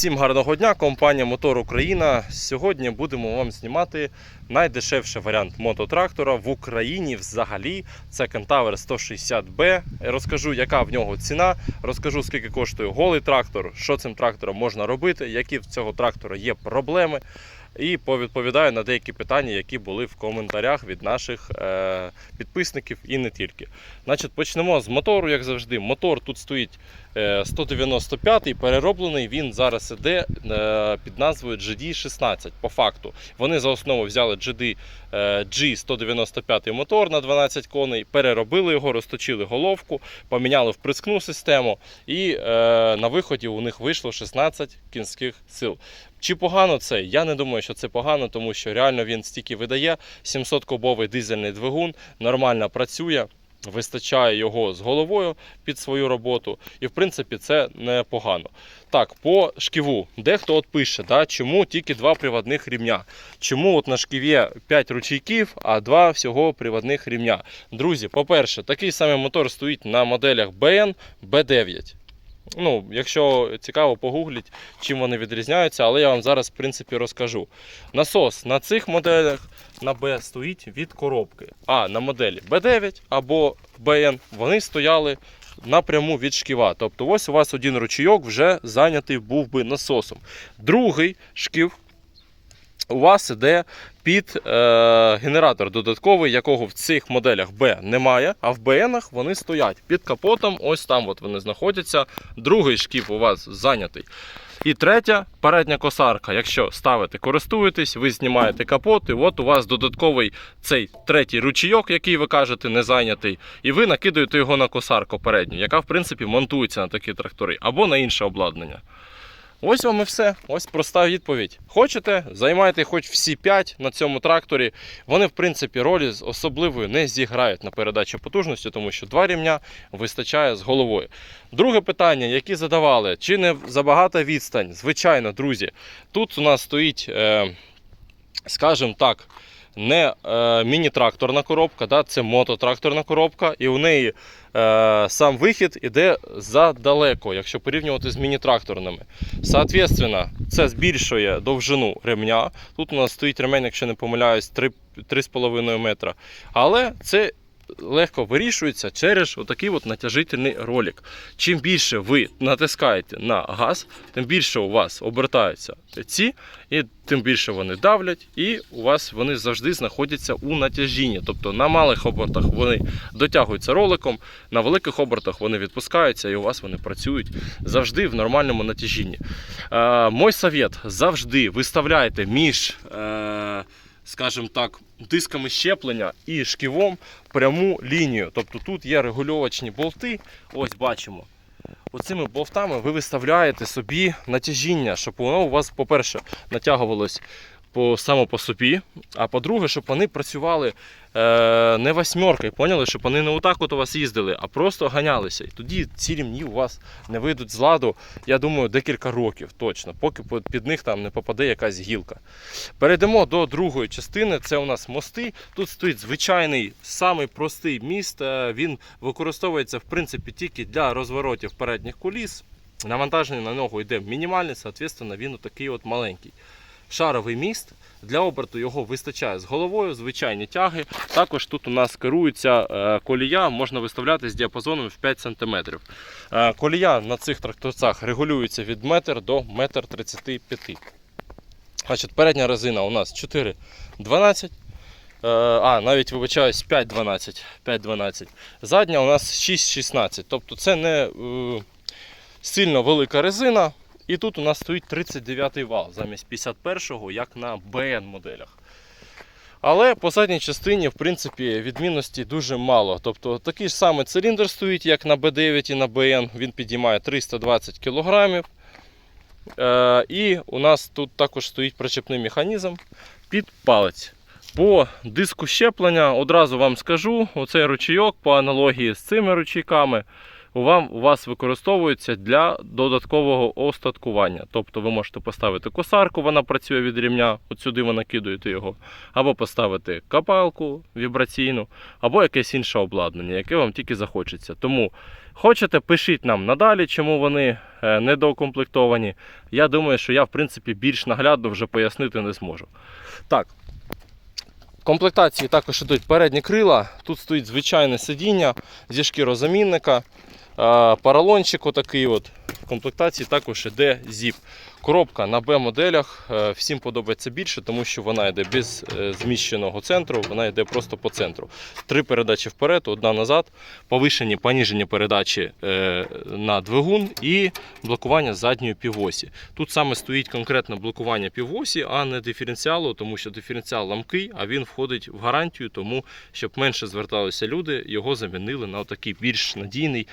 Всім гарного дня, компанія Мотор Україна. Сьогодні будемо вам знімати найдешевший варіант мототрактора в Україні взагалі. Це Кентавр 160B. Розкажу, яка в нього ціна, розкажу, скільки коштує голий трактор, що цим трактором можна робити, які в цього трактора є проблеми. І повідповідаю на деякі питання, які були в коментарях від наших е, підписників і не тільки. Значить, почнемо з мотору, як завжди. Мотор тут стоїть е, 195 перероблений. Він зараз іде е, під назвою GD16. По факту вони за основу взяли GD е, G195 мотор на 12 коней, переробили його, розточили головку, поміняли вприскну систему, і е, на виході у них вийшло 16 кінських сил. Чи погано це? Я не думаю, що це погано, тому що реально він стільки видає. 700 кубовий дизельний двигун, нормально працює. Вистачає його з головою під свою роботу, і в принципі це непогано. Так, по шківу. Дехто от пише, да, чому тільки два приводних рівня. Чому от на шківі 5 ручейків, а два всього приводних рівня. Друзі, по-перше, такий самий мотор стоїть на моделях BN B9. Ну, якщо цікаво, погугліть, чим вони відрізняються, але я вам зараз, в принципі, розкажу. Насос на цих моделях на B стоїть від коробки. А на моделі B9 або BN вони стояли напряму від шківа. Тобто, ось у вас один ручійок вже зайнятий був би насосом. Другий шків у вас іде під е, генератор додатковий, якого в цих моделях B немає, а в BN вони стоять під капотом. Ось там от вони знаходяться. Другий шків у вас зайнятий. І третя передня косарка. Якщо ставите, користуєтесь, ви знімаєте капот, і от у вас додатковий цей третій ручійок, який ви кажете, не зайнятий, і ви накидаєте його на косарку передню, яка в принципі монтується на такі трактори або на інше обладнання. Ось вам і все. Ось проста відповідь. Хочете, займайте хоч всі 5 на цьому тракторі. Вони, в принципі, ролі особливою не зіграють на передачі потужності, тому що два рівня вистачає з головою. Друге питання, які задавали, чи не забагата відстань? Звичайно, друзі, тут у нас стоїть, е, скажімо так, не е, міні-тракторна коробка, да, це мототракторна коробка, і у неї е, сам вихід іде задалеко, якщо порівнювати з міні-тракторними. Соответственно, це збільшує довжину ремня. Тут у нас стоїть ремень, якщо не помиляюсь, 3 3,5 метра. Але це легко вирішується через отакий от натяжительний ролик. Чим більше ви натискаєте на газ, тим більше у вас обертаються ці, і тим більше вони давлять, і у вас вони завжди знаходяться у натяжінні. Тобто на малих обертах вони дотягуються роликом, на великих обертах вони відпускаються, і у вас вони працюють завжди в нормальному натяжінні. Е, мой совет завжди виставляйте між. Е, скажімо так, дисками щеплення і шківом пряму лінію. Тобто тут є регульовочні болти. Ось бачимо. Оцими болтами ви виставляєте собі натяжіння, щоб воно у вас, по-перше, натягувалось по, само по собі, а по-друге, щоб вони працювали е, не восьмеркою, поняли, щоб вони не отак от у вас їздили, а просто ганялися. І тоді ці рівні у вас не вийдуть з ладу, я думаю, декілька років точно, поки під них там не попаде якась гілка. Перейдемо до другої частини. Це у нас мости. Тут стоїть звичайний самий простий міст. Е, Він використовується в принципі тільки для розворотів передніх коліс. Навантаження на ногу йде мінімальне, соответственно, він такий от маленький. Шаровий міст. Для оберту його вистачає з головою, звичайні тяги. Також тут у нас керується е, колія, можна виставляти з діапазоном в 5 см. Е, Колія на цих тракторцях регулюється від 1 до 1,35 м. Передня резина у нас 4,12. Е, А, навіть вибачаюсь, 5,12. 5,12. Задня у нас 6,16. Тобто це не сильно велика резина. І тут у нас стоїть 39-й вал замість 51-го, як на BN моделях. Але по задній частині, в принципі, відмінності дуже мало. Тобто такий ж самий циліндр стоїть, як на B9 і на BN. Він підіймає 320 кг. Е, і у нас тут також стоїть причепний механізм під палець. По диску щеплення одразу вам скажу, оцей ручійок по аналогії з цими ручійками вам, у вас використовується для додаткового остаткування. Тобто ви можете поставити косарку, вона працює від рівня, от сюди ви накидуєте його, або поставити капалку вібраційну, або якесь інше обладнання, яке вам тільки захочеться. Тому хочете, пишіть нам надалі, чому вони е, недоукомплектовані. Я думаю, що я, в принципі, більш наглядно вже пояснити не зможу. Так. Комплектації також ідуть передні крила. Тут стоїть звичайне сидіння зі шкірозамінника. Паралончик отакий от. В комплектації також іде зіп. Коробка на Б-моделях е, всім подобається більше, тому що вона йде без е, зміщеного центру, вона йде просто по центру. Три передачі вперед, одна назад, повишені, поніжені передачі е, на двигун і блокування задньої півосі. Тут саме стоїть конкретно блокування півосі, а не диференціалу, тому що диференціал ламкий, а він входить в гарантію, тому щоб менше зверталися люди, його замінили на такий більш надійний.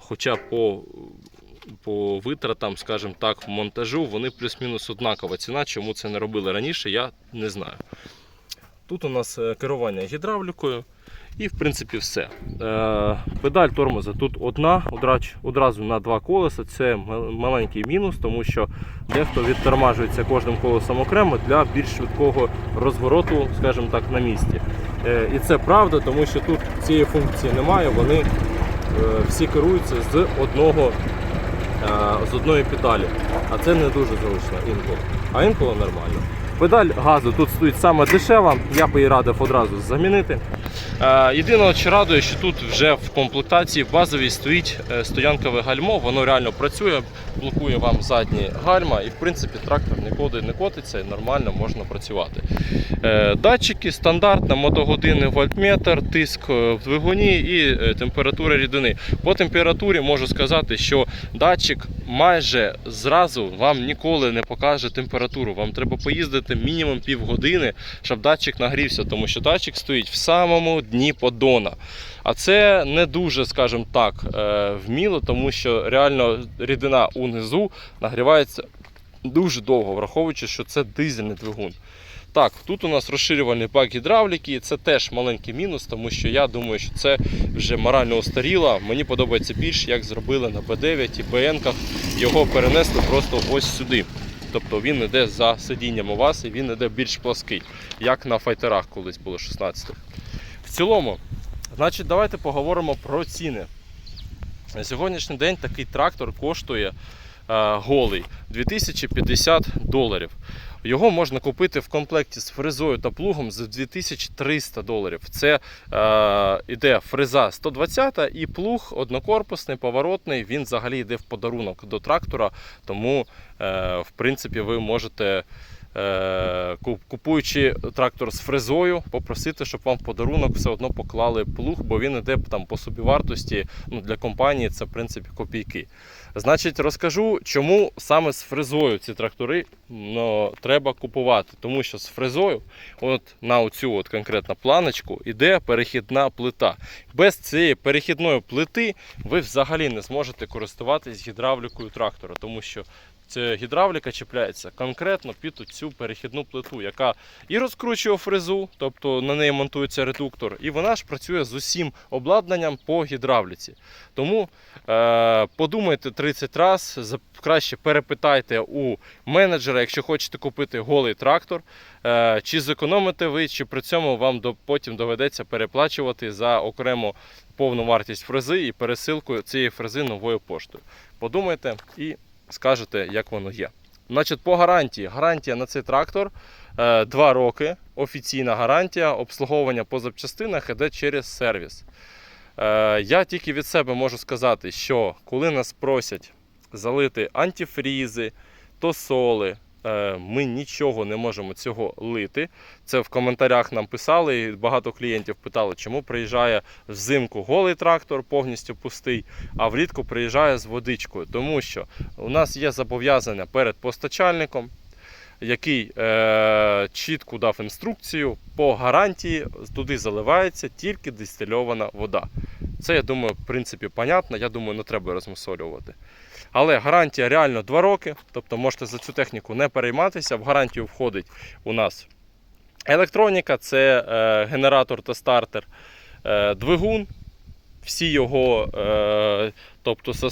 Хоча по по витратам, скажімо так, монтажу вони плюс-мінус однакова ціна. Чому це не робили раніше, я не знаю. Тут у нас е, керування гідравлікою. І в принципі все. Е, педаль тормоза тут одна, одразу на два колеса. Це маленький мінус, тому що дехто відтормажується кожним колесом окремо для більш швидкого розвороту, скажімо так, на місці. Е, і це правда, тому що тут цієї функції немає. Вони всі керуються з одного з одної педалі. А це не дуже зручно інколи. А інколи нормально. Педаль газу тут стоїть саме дешева, я би її радив одразу замінити. Е, Єдине, що радує, що тут вже в комплектації в базовій стоїть е, стоянкове гальмо, воно реально працює, блокує вам задні гальма і в принципі трактор нікуди не котиться і нормально можна працювати. Е, Датчики стандартна, мотогодини, вольтметр, тиск в двигуні і температура рідини. По температурі можу сказати, що датчик майже зразу вам ніколи не покаже температуру. Вам треба поїздити мінімум півгодини, щоб датчик нагрівся, тому що датчик стоїть в самому дні поддона. А це не дуже, скажімо так, е, вміло, тому що реально рідина унизу нагрівається дуже довго, враховуючи, що це дизельний двигун. Так, тут у нас розширювальний бак гідравліки, це теж маленький мінус, тому що я думаю, що це вже морально устаріло. Мені подобається більше, як зробили на Б9 і БН-ках. Його перенесли просто ось сюди. Тобто він йде за сидінням у вас і він йде більш плаский, як на файтерах колись було 16 В цілому, значить, давайте поговоримо про ціни. На сьогоднішній день такий трактор коштує е, голий 2050 доларів. Його можна купити в комплекті з фрезою та плугом за 2300 доларів. Це е, іде фреза 120 і плуг однокорпусний, поворотний. Він взагалі йде в подарунок до трактора, тому е, в принципі ви можете. Е, ку- Купуючи трактор з фрезою, попросити, щоб вам в подарунок все одно поклали плуг, бо він іде там по собівартості. Ну, для компанії це в принципі копійки. Значить, розкажу, чому саме з фрезою ці трактори ну, треба купувати. Тому що з фрезою, от на оцю от конкретно планочку, іде перехідна плита. Без цієї перехідної плити ви взагалі не зможете користуватись гідравлікою трактора, тому що гідравліка чіпляється конкретно під цю перехідну плиту, яка і розкручує фрезу, тобто на неї монтується редуктор, і вона ж працює з усім обладнанням по гідравліці. Тому е, подумайте 30 разів, краще перепитайте у менеджера, якщо хочете купити голий трактор, е, чи зекономите ви, чи при цьому вам до, потім доведеться переплачувати за окрему повну вартість фрези і пересилку цієї фрези новою поштою. Подумайте і скажете, як воно є. Значить, по гарантії. Гарантія на цей трактор 2 роки. Офіційна гарантія обслуговування по запчастинах іде через сервіс. Е, Я тільки від себе можу сказати, що коли нас просять залити антифрізи, тосоли, е, ми нічого не можемо цього лити. Це в коментарях нам писали, і багато клієнтів питали, чому приїжджає взимку голий трактор, повністю пустий, а влітку приїжджає з водичкою. Тому що у нас є зобов'язання перед постачальником, який е, чітко дав інструкцію по гарантії, туди заливається тільки дистильована вода. Це, я думаю, в принципі, понятно. Я думаю, не треба розмусолювати. Але гарантія реально 2 роки, тобто можете за цю техніку не перейматися. В гарантію входить у нас електроніка, це е, генератор та стартер, е, двигун. Всі його, е, тобто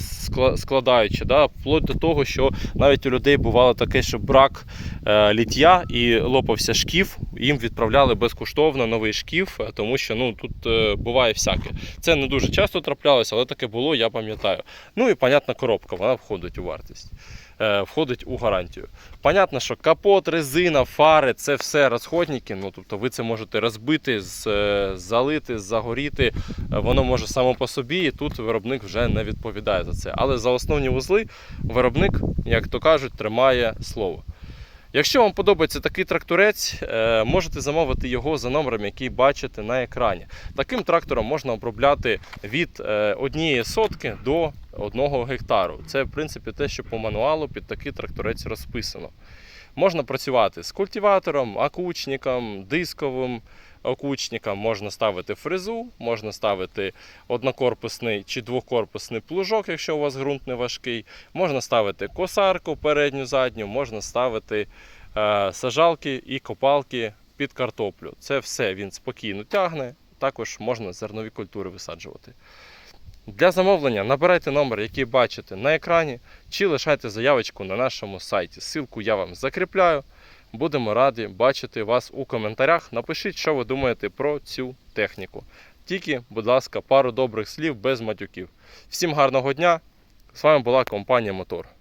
складаючи, да, вплоть до того, що навіть у людей бувало таке, що брак е, літя і лопався шкіф, їм відправляли безкоштовно новий шкіф, е, тому що ну, тут е, буває всяке. Це не дуже часто траплялося, але таке було, я пам'ятаю. Ну і понятна коробка, вона входить у вартість. Е, входить у гарантію. Понятно, що капот, резина, фари це все розходники. Ну, тобто ви це можете розбити, е, залити, загоріти. Е, Воно може само по собі, і тут виробник вже не відповідає за це. Але за основні вузли виробник, як то кажуть, тримає слово. Якщо вам подобається такий тракторець, е, можете замовити його за номером, який бачите на екрані. Таким трактором можна обробляти від е, однієї сотки до одного гектару. Це, в принципі, те, що по мануалу під такий тракторець розписано. Можна працювати з культиватором, акучником, дисковим окучником, можна ставити фрезу, можна ставити однокорпусний чи двокорпусний плужок, якщо у вас ґрунт не важкий. Можна ставити косарку передню, задню, можна ставити е, сажалки і копалки під картоплю. Це все він спокійно тягне. Також можна зернові культури висаджувати. Для замовлення набирайте номер, який бачите на екрані, чи лишайте заявочку на нашому сайті. Ссылку я вам закріпляю. Будемо раді бачити вас у коментарях. Напишіть, що ви думаєте про цю техніку. Тільки, будь ласка, пару добрих слів без матюків. Всім гарного дня! З вами була компанія Мотор.